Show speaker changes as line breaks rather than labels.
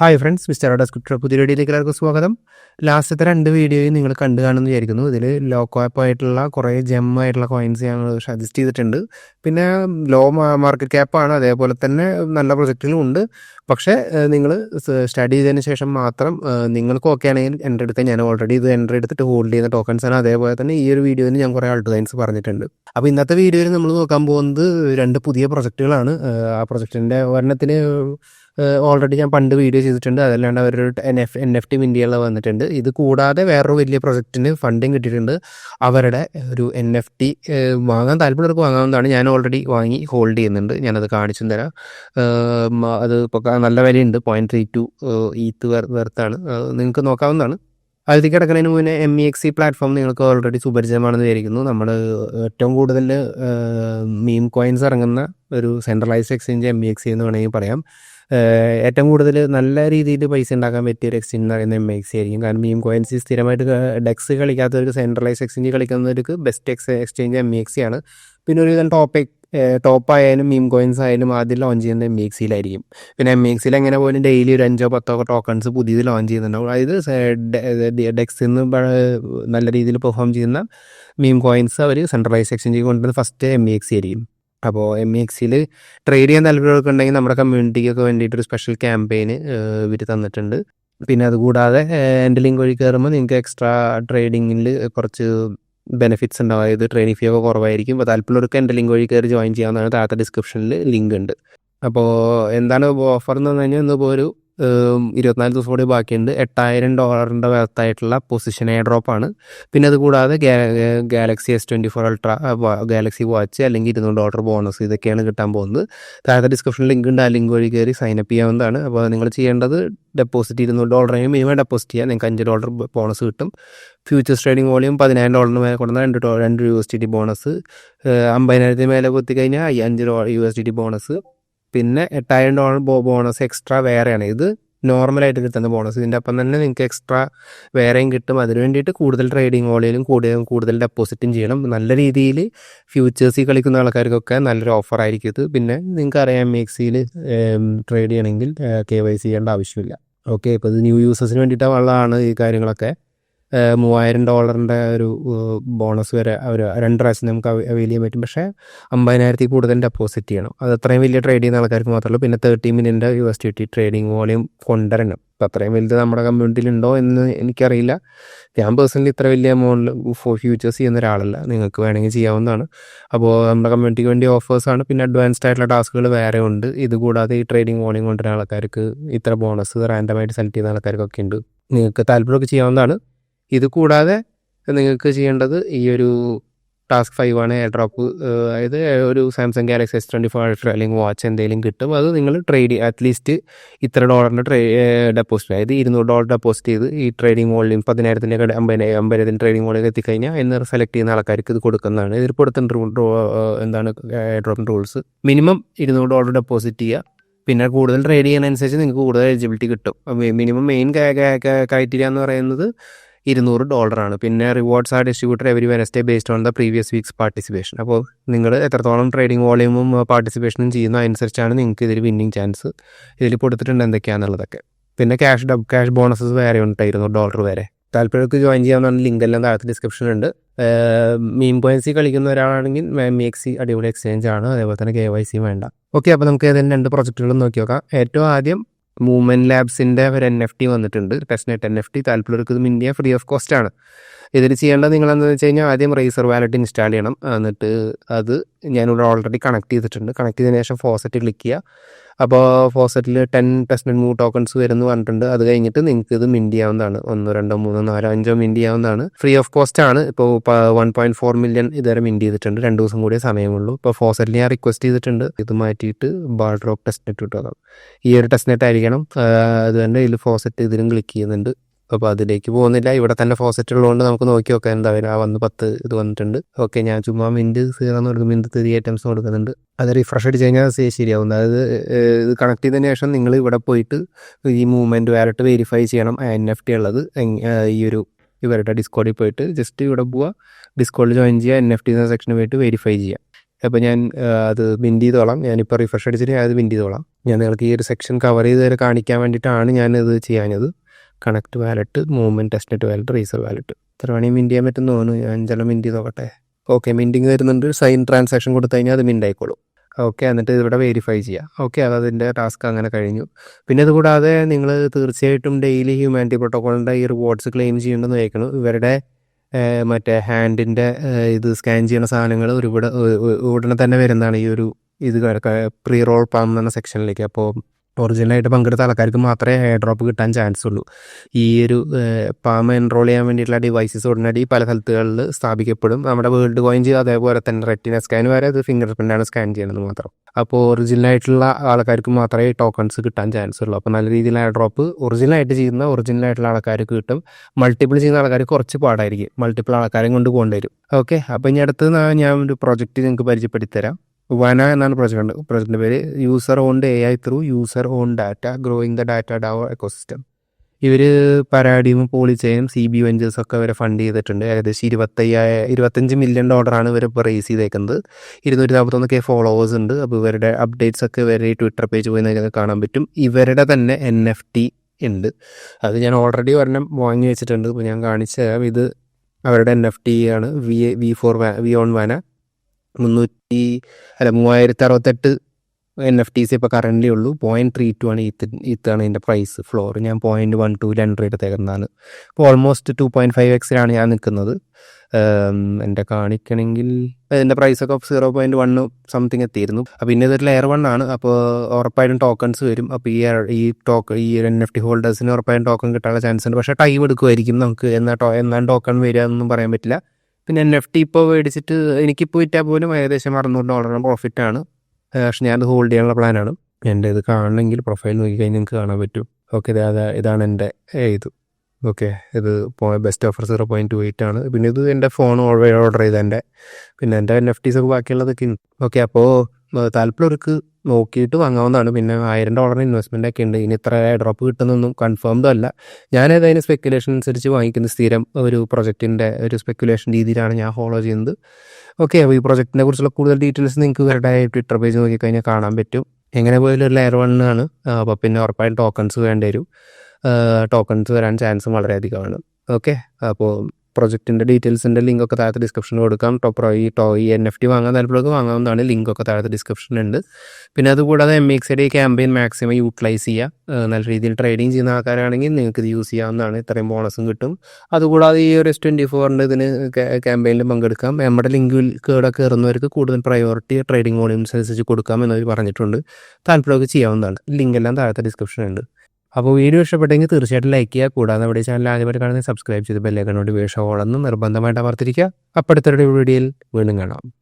Hi friends mister ഡെസ്ക്രിപ്റ്റർ പുതിയ വീഡിയോയിലേക്ക് എല്ലാവർക്കും സ്വാഗതം. ലാസ്റ്റത്തെ രണ്ട് വീഡിയോയും നിങ്ങൾ കണ്ടു കാണുമെന്ന് വിചാരിക്കുന്നു. ഇതിൽ ലോ കോപ്പ് ആയിട്ടുള്ള കുറേ ജെം ആയിട്ടുള്ള കോയിൻസ് ഞങ്ങൾ സജസ്റ്റ് ചെയ്തിട്ടുണ്ട്. പിന്നെ ലോ മാർക്കറ്റ് ക്യാപ്പാണ് അതേപോലെ തന്നെ നല്ല പ്രൊജക്റ്റുകളും ഉണ്ട്. പക്ഷേ നിങ്ങൾ സ്റ്റഡി ചെയ്തതിന് ശേഷം മാത്രം നിങ്ങൾക്ക് ഓക്കെ ആണെങ്കിൽ എന്റർ എടുക്കാൻ ഞാൻ ഓൾറെഡി ഇത് എന്റർ എടുത്തിട്ട് ഹോൾഡ് ചെയ്യുന്ന ടോക്കൺസ് ആണ്. അതേപോലെ തന്നെ ഈ ഒരു വീഡിയോയിൽ ഞാൻ കുറേ ആൾട്ടുകൈൻസ് പറഞ്ഞിട്ടുണ്ട്. അപ്പോൾ ഇന്നത്തെ വീഡിയോയിൽ നമ്മൾ നോക്കാൻ പോകുന്നത് രണ്ട് പുതിയ പ്രൊജക്റ്റുകളാണ് ആ പ്രൊജക്റ്റിന്റെ ഒരെണ്ണത്തിന് ഓൾറെഡി ഞാൻ പണ്ട് വീഡിയോ ചെയ്തിട്ടുണ്ട്. അതല്ലാണ്ട് അവരൊരു N F N F T ഇന്ത്യയുള്ള വന്നിട്ടുണ്ട്. ഇത് കൂടാതെ വേറൊരു വലിയ പ്രൊജക്റ്റിന് ഫണ്ടിങ് കിട്ടിയിട്ടുണ്ട്. അവരുടെ ഒരു എൻ എഫ് ടി വാങ്ങാൻ താല്പര്യമുള്ളവർക്ക് വാങ്ങാവുന്നതാണ്. ഞാൻ ഓൾറെഡി വാങ്ങി ഹോൾഡ് ചെയ്യുന്നുണ്ട്. ഞാനത് കാണിച്ചു തരാം. അത് ഇപ്പോൾ നല്ല വിലയുണ്ട്. പോയിന്റ് ത്രീ ടു ഈത്ത് വെർത്താണ്. നിങ്ങൾക്ക് നോക്കാവുന്നതാണ്. അതിലേക്ക് കിടക്കുന്നതിന് മുന്നേ എം ഇ എക്സ് പ്ലാറ്റ്ഫോം നിങ്ങൾക്ക് ഓൾറെഡി സുപരിചിതമാണെന്ന് വിചാരിക്കുന്നു. നമ്മൾ ഏറ്റവും കൂടുതൽ മീം കോയിൻസ് ഇറങ്ങുന്ന ഒരു centralised exchange M E X എന്ന് വേണമെങ്കിൽ പറയാം. ഏറ്റവും കൂടുതൽ നല്ല രീതിയിൽ പൈസ ഉണ്ടാക്കാൻ പറ്റിയ ഒരു എക്സ്ചേഞ്ച് എന്ന് പറയുന്നത് എം എക്സ് ആയിരിക്കും. കാരണം മീം കോയിൻസ് സ്ഥിരമായിട്ട് ഡെക്സ് കളിക്കാത്തവർക്ക് centralise exchange കളിക്കുന്നവർക്ക് best X exchange M X C ആണ്. പിന്നെ ഒരു വിധം ടോപ്പ് ടോപ്പ് ആയാലും മീം കോയിൻസ് ആയാലും ആദ്യം ലോഞ്ച് ചെയ്യുന്നത് എം എക്സിയിലായിരിക്കും പിന്നെ എം എക്സിൽ എങ്ങനെ പോലും ഡെയിലി ഒരു അഞ്ചോ പത്തോ ടോക്കൺസ് പുതിയത് ലോഞ്ച് ചെയ്യുന്നുണ്ടാവും. അതായത് ഡെക്സിൽ നിന്ന് നല്ല രീതിയിൽ പെർഫോം ചെയ്യുന്ന മീം കോയിൻസ് അവർ സെൻട്രലൈസ് എക്സ്ചേഞ്ച് കൊണ്ടുവരുന്നത് ഫസ്റ്റ് എം എക്സി ആയിരിക്കും. അപ്പോൾ എം എക്സിൽ ട്രേഡ് ചെയ്യാൻ താല്പര്യമൊക്കെ ഉണ്ടെങ്കിൽ നമ്മുടെ കമ്മ്യൂണിറ്റിക്കൊക്കെ വേണ്ടിയിട്ട് ഒരു സ്പെഷ്യൽ ക്യാമ്പയിന് ഇവർ തന്നിട്ടുണ്ട്. പിന്നെ അതുകൂടാതെ എന്റെ ലിങ്ക് വഴി കയറുമ്പോൾ നിങ്ങൾക്ക് എക്സ്ട്രാ ട്രേഡിങ്ങിൽ കുറച്ച് ബെനിഫിറ്റ്സ് ഉണ്ടാവും. അതായത് ട്രെയിനിങ് ഫീ ഒക്കെ കുറവായിരിക്കും. അപ്പോൾ താല്പര്യമുള്ളവർക്ക് എന്റെ ലിങ്ക് വഴി കയറി ജോയിൻ ചെയ്യാവുന്നതാണ്. താഴത്തെ ഡിസ്ക്രിപ്ഷനിൽ ലിങ്ക് ഉണ്ട്. അപ്പോൾ എന്താണ് ഓഫർ എന്ന് പറഞ്ഞു കഴിഞ്ഞാൽ ഇന്നിപ്പോൾ ഒരു ഇരുപത്തിനാല് ദിവസം കൂടി ബാക്കിയുണ്ട്. എട്ടായിരം ഡോളറിന്റെ വർത്തായിട്ടുള്ള പൊസിഷൻ എയർ ഡ്രോപ്പാണ് പിന്നെ അതുകൂടാതെ Galaxy S twenty four ultra Galaxy watch അല്ലെങ്കിൽ ഇരുന്നൂറ് ഡോളർ ബോണസ് ഇതൊക്കെയാണ് കിട്ടാൻ പോകുന്നത്. താഴത്തെ ഡിസ്ക്രിപ്ഷൻ ലിങ്ക് ഉണ്ട്. ആ ലിങ്ക് വഴി കയറി സൈനപ്പ് ചെയ്യാവുന്നതാണ്. അപ്പോൾ നിങ്ങൾ ചെയ്യേണ്ടത് ഡെപ്പോസിറ്റ് ഇരുന്നൂറ് ഡോളറിന് മിനിമം ഡെപ്പോസിറ്റ് ചെയ്യാം. നിങ്ങൾക്ക് അഞ്ച് ഡോളർ ബോണസ് കിട്ടും. ഫ്യൂച്ചേഴ്സ് ട്രേഡിംഗ് വോളിയം പതിനായിരം ഡോളറിന് മേലെ കൊടുക്കുന്ന രണ്ട് ഡോ- രണ്ട് U S T D bonus അമ്പതിനായിരത്തിന് മേലെ കൊത്തി കഴിഞ്ഞാൽ അയ്യ- അഞ്ച് ഡോ U S T D bonus പിന്നെ എട്ടായിരം ഡോളർ ബോണസ് എക്സ്ട്രാ വേറെയാണ്. ഇത് നോർമലായിട്ട് കിട്ടുന്ന ബോണസ് ഇതിന്റെ അപ്പം തന്നെ നിങ്ങൾക്ക് എക്സ്ട്രാ വേറെയും കിട്ടും. അതിന് വേണ്ടിയിട്ട് കൂടുതൽ ട്രേഡിംഗ് വോളിയും കൂടുതൽ കൂടുതൽ ഡെപ്പോസിറ്റും ചെയ്യണം. നല്ല രീതിയിൽ ഫ്യൂച്ചേഴ്സിൽ കളിക്കുന്ന ആൾക്കാർക്കൊക്കെ നല്ലൊരു ഓഫർ ആയിരിക്കും ഇത്. പിന്നെ നിങ്ങൾക്ക് അറിയാം മിക്സിയിൽ ട്രേഡ് ചെയ്യണമെങ്കിൽ കെ വൈ സി ചെയ്യേണ്ട ആവശ്യമില്ല. ഓക്കെ ഇപ്പോൾ ഇത് ന്യൂ യൂസേഴ്സിന് വേണ്ടിയിട്ടുള്ളതാണ് ഈ കാര്യങ്ങളൊക്കെ. മൂവായിരം ഡോളറിന്റെ ഒരു ബോണസ് വരെ ഒരു രണ്ട് പ്രാവശ്യം നമുക്ക് അവൈൽ ചെയ്യാൻ പറ്റും. പക്ഷേ അമ്പതിനായിരത്തിൽ കൂടുതൽ ഡെപ്പോസിറ്റ് ചെയ്യണം. അത് അത്രയും വലിയ ട്രേഡ് ചെയ്യുന്ന ആൾക്കാർക്ക് മാത്രമല്ല പിന്നെ thirty മില്യന്റെ U S T trading volume കൊണ്ടുവരണം. അപ്പം അത്രയും വലുത് നമ്മുടെ കമ്മ്യൂണിറ്റിയിൽ ഉണ്ടോ എന്ന് എനിക്കറിയില്ല. ഞാൻ പേഴ്സണലി ഇത്ര വലിയ എമൗണ്ടിൽ ഫ്യൂച്ചേഴ്സ് ചെയ്യുന്ന ഒരാളല്ല. നിങ്ങൾക്ക് വേണമെങ്കിൽ ചെയ്യാവുന്നതാണ്. അപ്പോൾ നമ്മുടെ കമ്മ്യൂണിറ്റിക്ക് വേണ്ടി ഓഫേഴ്സാണ് പിന്നെ അഡ്വാൻസ്ഡ് ആയിട്ടുള്ള ടാസ്കുകൾ വേറെ ഉണ്ട്. ഇതുകൂടാതെ ഈ ട്രേഡിംഗ് വോളിയം കൊണ്ടുവരുന്ന ആൾക്കാർക്ക് ഇത്ര ബോണസ് റാൻഡമായിട്ട് സെലക്ട് ചെയ്യുന്ന ആൾക്കാർക്കൊക്കെ ഉണ്ട്. നിങ്ങൾക്ക് താല്പര്യമൊക്കെ ചെയ്യാവുന്നതാണ്. ഇത് കൂടാതെ നിങ്ങൾക്ക് ചെയ്യേണ്ടത് ഈ ഒരു ടാസ്ക് ഫൈവ് ആണ് എയർ ഡ്രോപ്പ് അതായത് ഒരു Samsung Galaxy S twenty four ultra അല്ലെങ്കിൽ വാച്ച് എന്തെങ്കിലും കിട്ടും. അത് നിങ്ങൾ ട്രേഡ് അറ്റ്ലീസ്റ്റ് ഇത്ര ഡോളറിന്റെ ട്രേ ഡെപ്പോസിറ്റ് അതായത് ഇരുന്നൂറ് ഡോളർ ഡെപ്പോസിറ്റ് ചെയ്ത് ഈ ട്രേഡിംഗ് വോളിയം പതിനായിരത്തിന്റെ അമ്പതിനായിരം അമ്പതിനായിരത്തിന്റെ ട്രേഡിംഗ് വോളിയം എത്തിക്കഴിഞ്ഞാൽ എന്ന് സെലക്ട് ചെയ്യുന്ന ആൾക്കാർക്ക് ഇത് കൊടുക്കുന്നതാണ്. ഇതിൽ കൊടുത്തുണ്ട് എന്താണ് എയർ ഡ്രോപ്പിന്റെ റൂൾസ് മിനിമം ഇരുന്നൂറ് ഡോളർ ഡെപ്പോസിറ്റ് ചെയ്യുക. പിന്നെ കൂടുതൽ ട്രേഡ് ചെയ്യുന്നതനുസരിച്ച് നിങ്ങൾക്ക് കൂടുതൽ എലിജിബിലിറ്റി കിട്ടും. മിനിമം മെയിൻ ക്രൈറ്റീരിയ എന്ന് പറയുന്നത് ഇരുന്നൂറ് ഡോളറാണ്. പിന്നെ rewards are distributor every Wednesday based on the previous week's participation അപ്പോൾ നിങ്ങൾ എത്രത്തോളം ട്രേഡിംഗ് വോളിയൂമും പാർട്ടിസിപ്പേഷനും ചെയ്യുന്ന അനുസരിച്ചാണ് നിങ്ങൾക്ക് ഇതിൽ വിന്നിങ് ചാൻസ് ഇതിൽ കൊടുത്തിട്ടുണ്ട് എന്തൊക്കെയാണെന്നുള്ളതൊക്കെ പിന്നെ ക്യാഷ് ഡബ് ക്യാഷ് ബോണസസ് വേറെ ഉണ്ട് ഇരുന്നൂറ് ഡോളർ വരെ താല്പര്യമൊക്കെ ജോയിൻ ചെയ്യാവുന്ന ലിങ്ക് എല്ലാം താഴത്തെ ഡിസ്ക്രിപ്ഷനിലുണ്ട് മീൻ പോയിൻസി കളിക്കുന്ന ഒരാളാണെങ്കിൽ മി എക്സി അടിപൊളി എക്സ്ചേഞ്ച് ആണ്. അതേപോലെ തന്നെ കെ വൈ സി വേണ്ട. ഓക്കെ അപ്പോൾ നമുക്ക് ഏതെങ്കിലും രണ്ട് പ്രൊജക്റ്റുകളും നോക്കി നോക്കാം. ഏറ്റവും ആദ്യം മൂവ്മെന്റ് ലാബ്സിന്റെ ഒരു എൻ എഫ് ടി വന്നിട്ടുണ്ട്. ടെസ്റ്റ് എൻ എഫ് ടി താല്പര്യമെടുക്കുന്നതും ഇന്ത്യ ഫ്രീ ഓഫ് കോസ്റ്റ് ആണ്. ഇതിൽ ചെയ്യേണ്ടത് നിങ്ങൾ എന്താണെന്ന് വെച്ച് കഴിഞ്ഞാൽ ആദ്യം റേസർ വാലറ്റ് ഇൻസ്റ്റാൾ ചെയ്യണം. എന്നിട്ട് അത് ഞാനിവിടെ ഓൾറെഡി കണക്ട് ചെയ്തിട്ടുണ്ട്. കണക്ട് ചെയ്തതിന് ശേഷം ഫോസറ്റ് ക്ലിക്ക് ചെയ്യുക. അപ്പോൾ ഫോസറ്റിൽ ടെൻ ടെസ്റ്റ് മൂ ടോക്കൺസ് വരുന്നു പറഞ്ഞിട്ടുണ്ട്. അത് കഴിഞ്ഞിട്ട് നിങ്ങൾക്ക് ഇത് മിൻഡ് ചെയ്യാവുന്നതാണ്. ഒന്നോ രണ്ടോ മൂന്നോ നാലോ അഞ്ചോ മിൻഡ് ചെയ്യാവുന്നതാണ്. ഫ്രീ ഓഫ് കോസ്റ്റ് ആണ്. ഇപ്പോൾ വൺ പോയിന്റ് ഫോർ മില്യൺ ഇതുവരെ മിൻഡ് ചെയ്തിട്ടുണ്ട്. രണ്ട് ദിവസം കൂടിയേ സമയമുള്ളൂ. ഇപ്പോൾ ഫോസറ്റിൽ ഞാൻ റിക്വസ്റ്റ് ചെയ്തിട്ടുണ്ട്. ഇത് മാറ്റിയിട്ട് ബാൾഡ്രോക്ക് ടെസ്റ്റ് നെറ്റ് ഇട്ടു ഈ ഒരു ടെസ്റ്റ് നെറ്റ് ആയിരിക്കണം അത് തന്നെ ഇതിൽ ഫോസറ്റ് ഇതിലും ക്ലിക്ക് ചെയ്യുന്നുണ്ട്. അപ്പോൾ അതിലേക്ക് പോകുന്നില്ല. ഇവിടെ തന്നെ ഫോസറ്റ് ഉള്ളതുകൊണ്ട് നമുക്ക് നോക്കി നോക്കാം. എന്താ ആ വന്ന് പത്ത് ഇത് വന്നിട്ടുണ്ട്. ഓക്കെ ഞാൻ ചുമ്മാ മിന്റ് സീറോ എന്ന് കൊടുക്കും മിന്റ് ത്രീ ഐറ്റംസ് കൊടുക്കുന്നുണ്ട്. അത് റിഫ്രഷ് അടിച്ച് കഴിഞ്ഞാൽ ശരിയാവും അതായത് ഇത് കണക്ട് ചെയ്തതിന് ശേഷം നിങ്ങൾ ഇവിടെ പോയിട്ട് ഈ മൂവ്മെന്റ് വാലറ്റ് വെരിഫൈ ചെയ്യണം. എൻ എഫ് ടി ഉള്ളത്. ഈ ഒരു ഇവരുടെ ഡിസ്കോഡിൽ പോയിട്ട് ജസ്റ്റ് ഇവിടെ പോവുക ഡിസ്കോഡിൽ ജോയിൻ ചെയ്യുക എൻ എഫ് ടി എന്ന സെക്ഷനിൽ പോയിട്ട് വെരിഫൈ ചെയ്യുക അപ്പോൾ ഞാൻ അത് ബിൻഡ് ചെയ്തോളാം. ഞാനിപ്പോൾ റിഫ്രഷ് അടിച്ചിട്ട് ഞാൻ അത് ബിൻഡ് ചെയ്തോളാം. ഞാൻ നിങ്ങൾക്ക് ഈ ഒരു സെക്ഷൻ കവർ ചെയ്ത് കാണിക്കാൻ വേണ്ടിയിട്ടാണ് ഞാനിത് ചെയ്യാഞ്ഞത്. Connect wallet movement testnet wallet Razor wallet ഇത്ര വേണമെങ്കിൽ മിന്റ് ചെയ്യാൻ പറ്റുന്ന തോന്നുന്നു. ഞാൻ ചില മിന്റ് ചെയ്ത് നോക്കട്ടെ. ഓക്കെ മിന്റിങ് വരുന്നുണ്ട്. സൈൻ ട്രാൻസാക്ഷൻ കൊടുത്തു കഴിഞ്ഞാൽ അത് മിന്റ് ആയിക്കോളും ഓക്കെ എന്നിട്ട് ഇവിടെ വെരിഫൈ ചെയ്യാം. ഓക്കെ അത് അതിന്റെ ടാസ്ക് അങ്ങനെ കഴിഞ്ഞു. പിന്നെ അതുകൂടാതെ കൂടാതെ നിങ്ങൾ തീർച്ചയായിട്ടും ഡെയിലി ഹ്യൂമാനിറ്റി പ്രോട്ടോക്കോളിന്റെ ഈ റിവാർഡ്സ് ക്ലെയിം ചെയ്യേണ്ടെന്ന് വയ്ക്കണം ഇവരുടെ മറ്റേ ഹാൻഡിന്റെ ഇത് സ്കാൻ ചെയ്യുന്ന സാധനങ്ങൾ ഒരുപാട് ഉടനെ തന്നെ വരുന്നതാണ് ഈ ഒരു ഇത് പ്രീ റോൾ പാം സെക്ഷനിലേക്ക് അപ്പോൾ ഒറിജിനലായിട്ട് പങ്കെടുത്ത ആൾക്കാർക്ക് മാത്രമേ ഹെയർ ഡ്രോപ്പ് കിട്ടാൻ ചാൻസ് ഉള്ളൂ. ഈ ഒരു പാമ എൻറോൾ ചെയ്യാൻ വേണ്ടിയിട്ടുള്ള ഡിവൈസസ് ഉടനടി പല സ്ഥലത്തുകളിൽ സ്ഥാപിക്കപ്പെടും. നമ്മുടെ വേൾഡ് കോയിൻ അതേപോലെ തന്നെ റെറ്റിന സ്കാൻ വരെ അത് ഫിംഗർ പ്രിന്റാണ് സ്കാൻ ചെയ്യുന്നത് മാത്രം. അപ്പോൾ ഒറിജിനലായിട്ടുള്ള ആൾക്കാർക്ക് മാത്രമേ ടോക്കൺസ് കിട്ടാൻ ചാൻസ് ഉള്ളൂ. അപ്പോൾ നല്ല രീതിയിൽ ഹെയർ ഡ്രോപ്പ് ഒറിജിനലായിട്ട് ചെയ്യുന്ന ഒറിജിനലായിട്ടുള്ള ആൾക്കാർക്ക് കിട്ടും. മൾട്ടിപ്പിൾ ചെയ്യുന്ന ആൾക്കാർ കുറച്ച് പാടായിരിക്കും. മൾട്ടിപ്പിൾ ആൾക്കാരെയും കൊണ്ട് പോകേണ്ടി വരും. ഓക്കെ അപ്പോൾ ഇനി അടുത്ത് ഞാൻ ഒരു പ്രോജക്റ്റ് നിങ്ങൾക്ക് പരിചയപ്പെടുത്തി തരാം. വന എന്നാണ് പ്രൊജക്ട്. പ്രൊജക്ടിന്റെ പേര് user owned A I through user own data growing the data DAO ecosystem ഇവർ പരാഡിയും പോളിച്ചയും സി ബി വെഞ്ചേഴ്സ് ഒക്കെ ഇവരെ ഫണ്ട് ചെയ്തിട്ടുണ്ട്. ഏകദേശം ഇരുപത്തയ്യായ ഇരുപത്തഞ്ച് മില്യൺ ഡോളറാണ് ഇവർ ഇപ്പോൾ റേസ് ചെയ്തേക്കുന്നത്. ഇരുന്നൂറ്റി നാൽപ്പത്തൊന്ന് കെ ഫോളോവേഴ്സ് ഉണ്ട്. അപ്പോൾ ഇവരുടെ അപ്ഡേറ്റ്സ് ഒക്കെ ഇവരുടെ ട്വിറ്റർ പേജ് പോയി നിങ്ങൾക്ക് കാണാൻ പറ്റും. ഇവരുടെ തന്നെ എൻ എഫ് ടി ഉണ്ട്. അത് ഞാൻ ഓൾറെഡി ഒരെണ്ണം വാങ്ങി വെച്ചിട്ടുണ്ട്. ഇപ്പോൾ ഞാൻ കാണിച്ചു ഇത് അവരുടെ എൻ എഫ് ടി ആണ്. V V four V on വാന മുന്നൂറ്റി അല്ല മൂവായിരത്തി അറുപത്തെട്ട് എൻ എഫ് ടി സി ഇപ്പോൾ കറന്റ് ഉള്ളൂ പോയിന്റ് ത്രീ ടു ആണ് ഈത്ത് ഈത്താണ് ഇതിന്റെ പ്രൈസ് ഫ്ലോർ ഞാൻ പോയിന്റ് വൺ ടു രണ്ടര തകർന്നാണ് അപ്പോൾ ഓൾമോസ്റ്റ് ടു പോയിന്റ് ഫൈവ് എക്സിലാണ് ഞാൻ നിൽക്കുന്നത് എന്റെ കാണിക്കണമെങ്കിൽ ഇതിന്റെ പ്രൈസൊക്കെ സീറോ പോയിന്റ് വൺ സംതിങ് എത്തിയിരുന്നു. അപ്പോൾ പിന്നെ ഇതൊരു ലെയർ വൺ ആണ്. അപ്പോൾ ഉറപ്പായിട്ടും ടോക്കൺസ് വരും. അപ്പോൾ ഈ ഈ ടോക്കൺ ഈ എൻ എഫ് ടി ഹോൾഡേഴ്സിന് ഉറപ്പായിട്ടും ടോക്കൺ കിട്ടാനുള്ള ചാൻസ് ഉണ്ട്. പക്ഷേ ടൈം എടുക്കുമായിരിക്കും നമുക്ക്. എന്നാ ടോ എന്നാൽ ടോക്കൺ വരിക എന്നൊന്നും പറയാൻ പറ്റില്ല. പിന്നെ എൻ എഫ് ടി ഇപ്പോൾ മേടിച്ചിട്ട് എനിക്കിപ്പോൾ വിറ്റാൽ പോലും ഏകദേശം അറുന്നൂറ് ഡോളറിന് ആണ്. പക്ഷെ ഞാനത് ഹോൾഡ് ചെയ്യാനുള്ള പ്ലാനാണ് എന്റെ ഇത് കാണണമെങ്കിൽ പ്രൊഫൈൽ നോക്കി കഴിഞ്ഞാൽ നിങ്ങൾക്ക് കാണാൻ പറ്റും. ഓക്കെ അതാ ഇതാണ് എന്റെ ഇത്. ഓക്കെ ഇത് best offer zero point two eight ആണ്. പിന്നെ ഇത് എന്റെ ഫോൺ ഓർഡർ ചെയ്ത എന്റെ പിന്നെ എന്റെ എൻ എഫ് ടീസ് ഒക്കെ ബാക്കിയുള്ളതൊക്കെ ഓക്കെ അപ്പോൾ താല്പര്യമൊക്കെ നോക്കിയിട്ട് വാങ്ങാവുന്നതാണ്. പിന്നെ ആയിരം ഡോളർ ഇൻവെസ്റ്റ്മെന്റ് ഒക്കെ ഉണ്ട്. ഇനി ഇത്ര ഡ്രോപ്പ് കിട്ടുന്നൊന്നും കൺഫേംഡും അല്ല. ഞാൻ ഏതായാലും സ്പെക്കുലേഷൻ അനുസരിച്ച് വാങ്ങിക്കുന്ന സ്ഥിരം ഒരു പ്രൊജക്റ്റിന്റെ ഒരു സ്പെക്കുലേഷൻ രീതിയിലാണ് ഞാൻ ഫോളോ ചെയ്യുന്നത്. ഓക്കെ അപ്പോൾ ഈ പ്രൊജക്റ്റിനെ കുറിച്ചുള്ള കൂടുതൽ ഡീറ്റെയിൽസ് നിങ്ങൾക്ക് ഇവരുടെ ട്വിറ്റർ പേജ് നോക്കിക്കഴിഞ്ഞാൽ കാണാൻ പറ്റും. എങ്ങനെ പോയാലും ഒരു ലെയർ വണ്ണാണ് അപ്പോൾ പിന്നെ ഉറപ്പായും ടോക്കൺസ് വേണ്ടി വരും. ടോക്കൺസ് വരാൻ ചാൻസും വളരെയധികമാണ് ഓക്കെ അപ്പോൾ പ്രൊജക്റ്റിന്റെ ഡീറ്റെയിൽസിന്റെ ലിങ്ക് ഒക്കെ താഴത്തെ ഡിസ്ക്രിപ്ഷനിൽ കൊടുക്കാം. ടോപ്പ് ഈ ടോ ഈ എൻ എഫ് ടി വാങ്ങാൻ താല്പര്യമൊക്കെ വാങ്ങാവുന്നതാണ്. ലിങ്ക് ഒക്കെ താഴത്തെ ഡിസ്ക്രിപ്ഷനിലുണ്ട് പിന്നെ അതുകൂടാതെ M X D campaign maximum utilise ചെയ്യുക. നല്ല രീതിയിൽ ട്രേഡിങ് ചെയ്യുന്ന ആൾക്കാരാണെങ്കിൽ നിങ്ങൾക്ക് ഇത് യൂസ് ചെയ്യാവുന്നതാണ്. ഇത്രയും ബോണസും കിട്ടും. അതുകൂടാതെ ഈ ഒരു എസ് ട്വന്റി ഫോറിന്റെ ഇതിന് ക്യാമ്പയിനിൽ പങ്കെടുക്കാം. നമ്മുടെ ലിങ്കിൽ കൂടെ കയറുന്നവർക്ക് കൂടുതൽ പ്രയോറിറ്റി ട്രേഡിംഗ് വോളിയൂംസ് അനുസരിച്ച് കൊടുക്കാം എന്നവർ പറഞ്ഞിട്ടുണ്ട്. താല്പര്യമൊക്കെ ചെയ്യാവുന്നതാണ്. ലിങ്ക് എല്ലാം താഴത്തെ ഡിസ്ക്രിപ്ഷനുണ്ട് അപ്പോൾ വീഡിയോ ഇഷ്ടപ്പെട്ടെങ്കിൽ തീർച്ചയായിട്ടും ലൈക്ക് ചെയ്യുക. കൂടാതെ നമ്മുടെ ചാനൽ ആദ്യമായിട്ട് കാണുന്നത് സബ്സ്ക്രൈബ് ചെയ്ത് ബെല്ലേക്കൺ നോട്ടിഫിക്കേഷൻ ഓളെന്ന് നിർബന്ധമായിട്ട് അമർത്തിരിക്കുക അപ്പോഴത്തെ വീഡിയോയിൽ വീണ്ടും കാണാം.